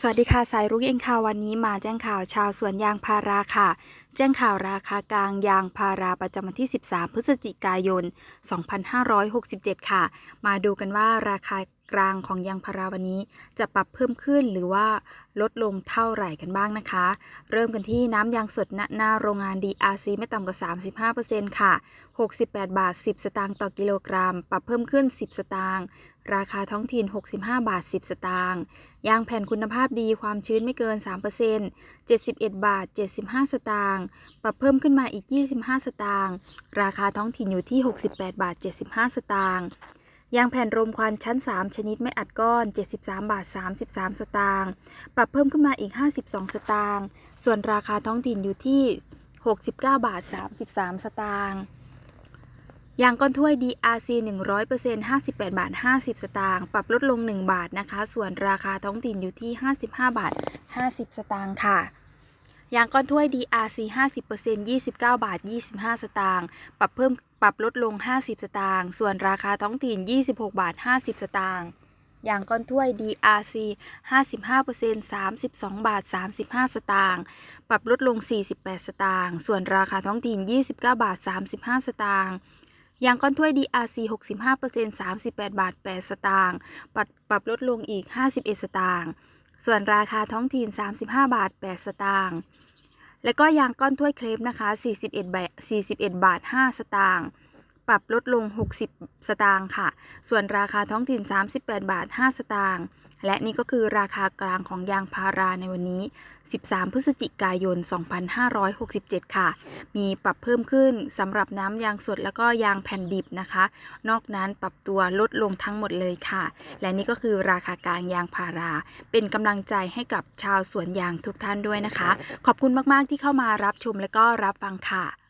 สวัสดีค่ะ สายรุ้งเองค่ะวันนี้มาแจ้งข่าวชาวสวนยางพาราค่ะ แจ้งข่าวราคากลางยางพาราประจำวันที่ 13 พฤศจิกายน 2567 ค่ะ มาดูกันว่าราคา กลางของยางพาราวันนี้ จะปรับเพิ่มขึ้นหรือว่าลดลงเท่าไหร่กันบ้างนะคะ เริ่มกันที่น้ำยางสดณหน้าโรงงาน DRC ไม่ต่ำกว่า 35%ค่ะ 68 บาท 10 สตางค์ต่อกิโลกรัม ปรับเพิ่มขึ้น 10 สตางค์ราคาท้องถิ่น 65 บาท 10 สตางค์ ยางแผ่นคุณภาพดีความชื้นไม่เกิน 3% 71 บาท 75 สตางค์ ปรับเพิ่มขึ้นมาอีก 25 สตางค์ ราคาท้องถิ่นอยู่ที่ 68 บาท 75 สตางค์ ยางแผ่นรมควันชั้น 3 ชนิดไม่อัดก้อน 73 บาท 33 สตางค์ ปรับเพิ่มขึ้นมาอีก 52 สตางค์ ส่วนราคาท้องถิ่นอยู่ที่ 69 บาท 33 สตางค์ยางก้อนถ้วย DRC 100% 58 บาท 50 สตางค์ ปรับลดลง 1 บาทนะคะ ส่วนราคาท้องถิ่นอยู่ที่ 55 บาท 50 สตางค์ค่ะ ยางก้อนถ้วย DRC 50% 29 บาท 25 สตางค์ปรับเพิ่มปรับลดลง 50 สตางค์ส่วนราคาท้องถิ่น 26 บาท 50 สตางค์ยางก้อนถ้วย DRC 55% 32 บาท 35 สตางค์ ปรับลดลง 48 สตางค์ ส่วนราคาท้องถิ่น 29 บาท 35 สตางค์ยางก้อนถ้วย DRC 65% 38 บาท 8 สตางค์ ปรับปรับลดลงอีก 51 สตางค์ ส่วนราคาท้องถิ่น 35 บาท 8 สตางค์และก็ยางก้อนถ้วยเครปนะคะ 41 บาท 41 บาท 5 สตางค์ปรับลดลง 60 สตางค์ค่ะ ส่วนราคาท้องถิ่น 38 บาท 5 สตางค์ และนี่ก็คือราคากลางของยางพาราในวันนี้ 13 พฤศจิกายน 2567 ค่ะ มีปรับเพิ่มขึ้นสำหรับน้ำยางสดแล้วก็ยางแผ่นดิบนะคะ นอกนั้นปรับตัวลดลงทั้งหมดเลยค่ะ และนี่ก็คือราคากลางยางพารา เป็นกำลังใจให้กับชาวสวนยางทุกท่านด้วยนะคะ ขอบคุณมากๆที่เข้ามารับชมและก็รับฟังค่ะ